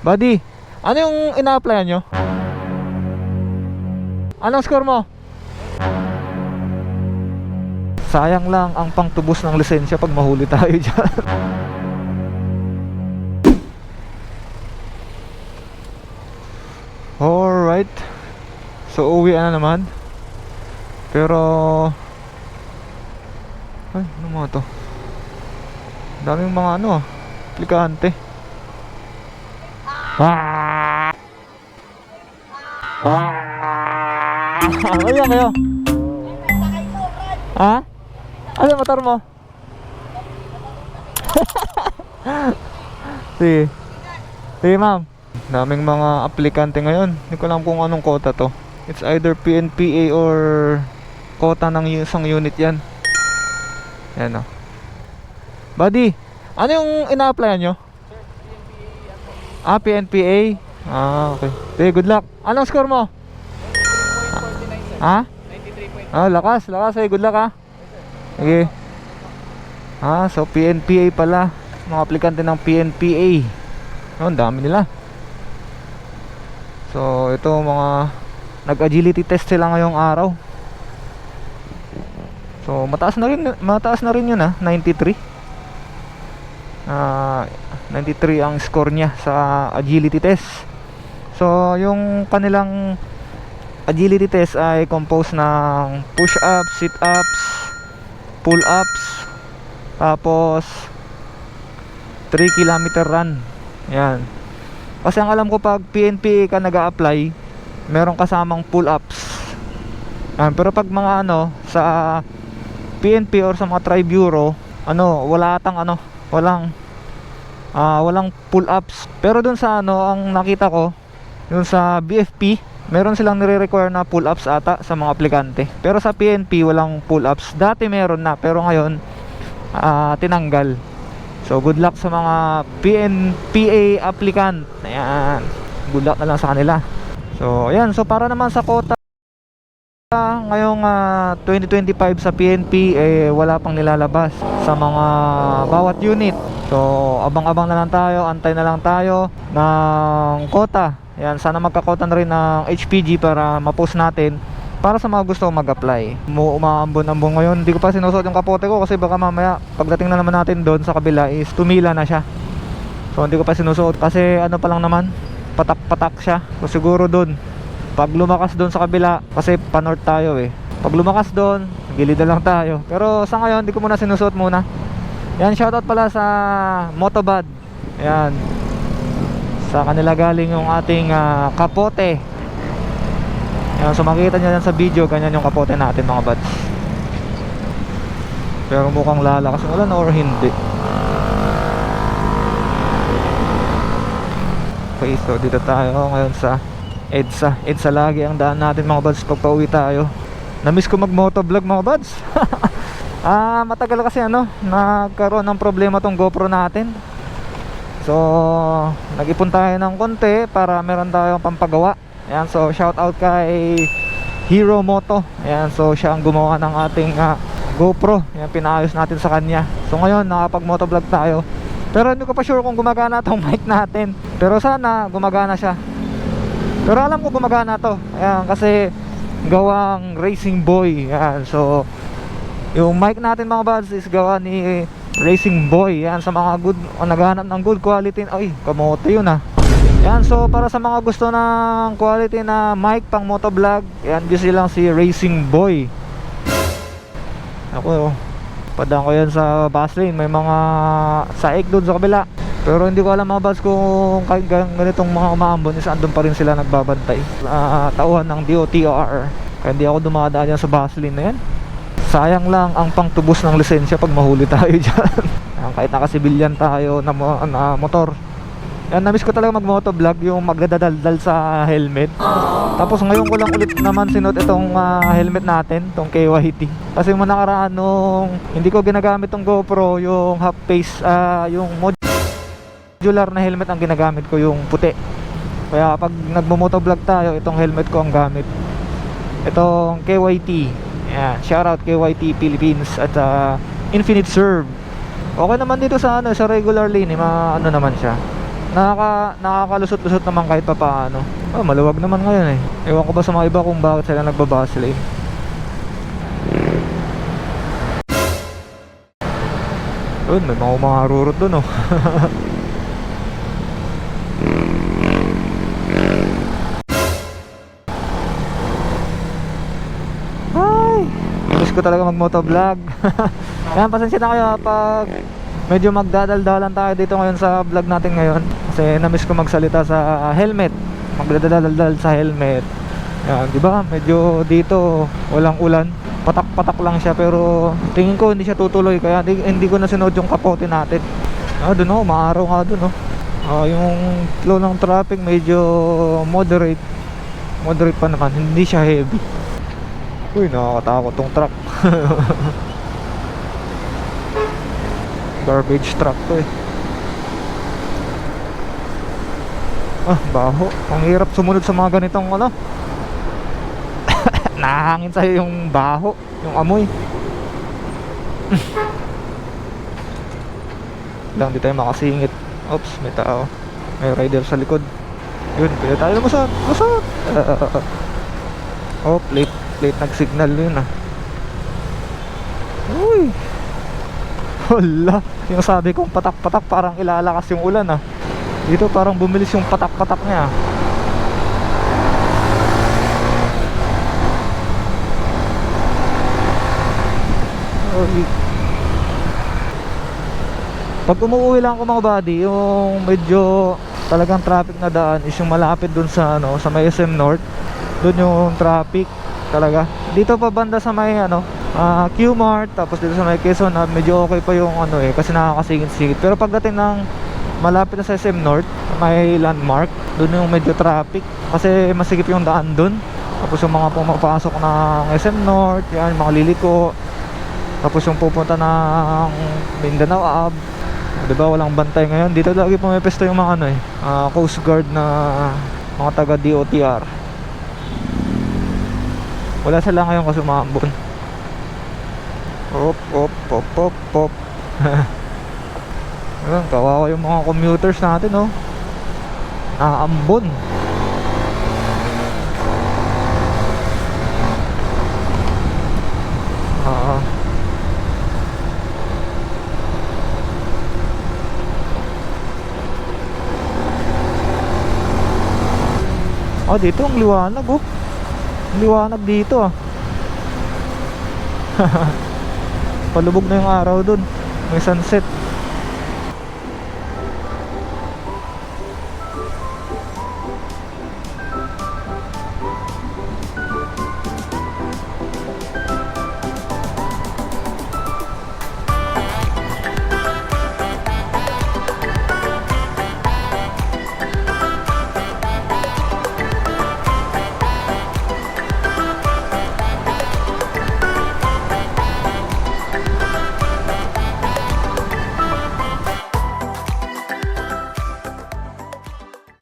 Buddy, ano yung ina-applyan nyo? Anong score mo? Sayang lang ang pangtubos ng lisensya pag mahuli tayo dyan. Alright. So, uwi na naman. Pero... Ay, ano mga to? Daming mga ano ah. Aplikante. Ah! Ah! Ano yan kayo? Ha? Ano motor mo? Sige. Sige ma'am. Daming mga aplikante ngayon. Hindi ko alam kung anong kota to. It's either PNPA or kota ng isang unit yan. Yan o. Buddy, ano yung ina-applyan nyo? Ah, PNPA? Ah, okay. Sige, good luck. Anong score mo? Ha? 93 Ah, lakas, lakas. Sige, good luck ha. Sige. Ah, so PNPA pala. Mga aplikante ng PNPA. Oh, ang dami nila. So, ito mga nag-agility test sila ngayong araw. So, mataas na rin mataas na rin 'yun ah, 93. Ah, 93 ang score niya sa agility test. So, yung kanilang agility test ay composed ng push-ups, sit-ups, pull-ups, tapos 3 kilometer run. Yan. Kasi ang alam ko pag PNP ka nag apply meron kasamang pull-ups. Yan. Pero pag mga ano, sa PNP or sa mga tri-bureau, ano, wala atang ano, walang ah walang pull-ups. Pero dun sa ano, ang nakita ko, dun sa BFP, meron silang nire-require na pull-ups ata sa mga aplikante. Pero sa PNP, walang pull-ups. Dati meron na, pero ngayon, ah tinanggal. So, good luck sa mga PNPA applicant. Ayan. Good luck na lang sa kanila. So, ayan. So, para naman sa quota ngayong ah, 2025 sa PNP eh wala pang nilalabas sa mga bawat unit. So, abang-abang na lang tayo, antay na lang tayo ng quota. Yan, sana magkakota na rin ng HPG para ma-post natin para sa mga gusto mag-apply. Umaambon-ambon ngayon. Hindi ko pa sinusuot yung kapote ko kasi baka mamaya pagdating na naman natin doon sa kabila is tumila na siya. So, hindi ko pa sinusuot kasi ano pa lang naman, patak-patak siya. So, siguro doon pag lumakas doon sa kabila kasi pa-north tayo eh. Pag lumakas doon gilid lang tayo. Pero sa ngayon hindi ko muna sinusuot muna. Yan shoutout pala sa Motobad. Yan. Sa kanila galing yung ating ah, kapote. Yan so makikita nyo yan sa video ganyan yung kapote natin mga buds. Pero mukhang lalakas. Wala na or hindi? Okay so dito tayo ngayon sa EDSA EDSA lagi ang daan natin mga buds. Pag pauwi tayo. Namiss ko mag motovlog mga buds. Ah, matagal kasi ano Nagkaroon ng problema tong GoPro natin. So, nag-ipon tayo ng konti Para meron tayong pampagawa. Ayan, so shout out kay Hero Moto. Ayan, so siya ang gumawa ng ating ah, GoPro. Ayan, pinaayos natin sa kanya. So ngayon, nakapag motovlog tayo. Pero hindi ko pa sure kung gumagana tong mic natin. Pero sana gumagana siya pero alam ko gumagana to. Ayan, kasi gawang Racing Boy. Ayan, so yung mic natin mga buds is gawa ni Racing Boy. Ayan, sa mga good, oh, naghahanap ng good quality. Ay, kamote yun ah. Ayan, so para sa mga gusto ng quality na mic pang motovlog, ayan, busy lang si Racing Boy. Ako, oh, padang ko yan sa bus lane. May mga saik doon sa kabila. Pero hindi ko alam mga buds kung kahit gan- ganitong mga umaambon is andun pa rin sila nagbabantay. Ah, tauhan ng DOTR. Kaya hindi ako dumadaan dyan sa Baslin na yan. Sayang lang ang pangtubos ng lisensya pag mahuli tayo dyan. Ah, kahit nakasibilyan tayo na, mo- na motor. Yan, namiss ko talaga mag-motovlog yung magdadaldal sa helmet. Tapos ngayon ko lang ulit naman sinuot itong ah, helmet natin, itong KYT. Kasi mo nakaraan nung hindi ko ginagamit tong GoPro, yung half face, ah, yung mod modular na helmet ang ginagamit ko yung puti kaya pag nagmo-motovlog tayo itong helmet ko ang gamit itong KYT yan shoutout KYT Philippines at uh, Infinite Serve okay naman dito sa ano sa regular lane eh, ma, ano naman siya nakaka, nakakalusot-lusot naman kahit pa paano. Oh, maluwag naman ngayon eh. Ewan ko ba sa mga iba kung bakit sila nagbabase lane. Doon, may mga umaharurot doon oh. miss ko talaga mag-motovlog. Yan, pasensya na kayo ha, pag medyo magdadaldalan tayo dito ngayon sa vlog natin ngayon. Kasi na-miss ko magsalita sa helmet. Magdadaldal sa helmet. Yan, di ba? Medyo dito walang ulan. Patak-patak lang siya pero tingin ko hindi siya tutuloy kaya hindi, hindi ko na sinod yung kapote natin. Ah, doon oh, maaraw nga doon oh. Ah, yung flow ng traffic medyo moderate. Moderate pa naman, hindi siya heavy. Uy, nakakatakot tong truck. Garbage truck to eh. Ah, baho. Ang hirap sumunod sa mga ganitong ano. Nahangin sa'yo yung baho, yung amoy. Lang, di tayo makasingit. Oops, may tao. May rider sa likod. Yun, pwede tayo lumusot. Lumusot! oh, late, late nag-signal yun ah. Uy! Hala, yung sabi kong patak-patak parang ilalakas yung ulan ah. Dito parang bumilis yung patak-patak niya. Uy. Pag umuwi lang ako mga buddy, yung medyo talagang traffic na daan is yung malapit dun sa ano, sa may SM North. Dun yung traffic talaga. Dito pa banda sa may ano, ah, Q-Mart, tapos dito sa may Quezon, ah, medyo okay pa yung ano eh, kasi nakakasingit-singit. Pero pagdating ng malapit na sa SM North, may landmark, dun yung medyo traffic. Kasi masigip yung daan dun. Tapos yung mga pumapasok ng SM North, yan, mga liliko. Tapos yung pupunta ng Mindanao Ave. Di ba walang bantay ngayon? Dito lagi pumipesto yung mga ano eh, ah, Coast Guard na mga taga DOTR. Wala sila ngayon kasi umambon. Op, op, op, op, op. Ayun, kawawa yung mga commuters natin, oh. Naambon. Oo. Oh, dito ang liwanag, oh. Liwanag dito, ah. Palubog na yung araw dun. May sunset.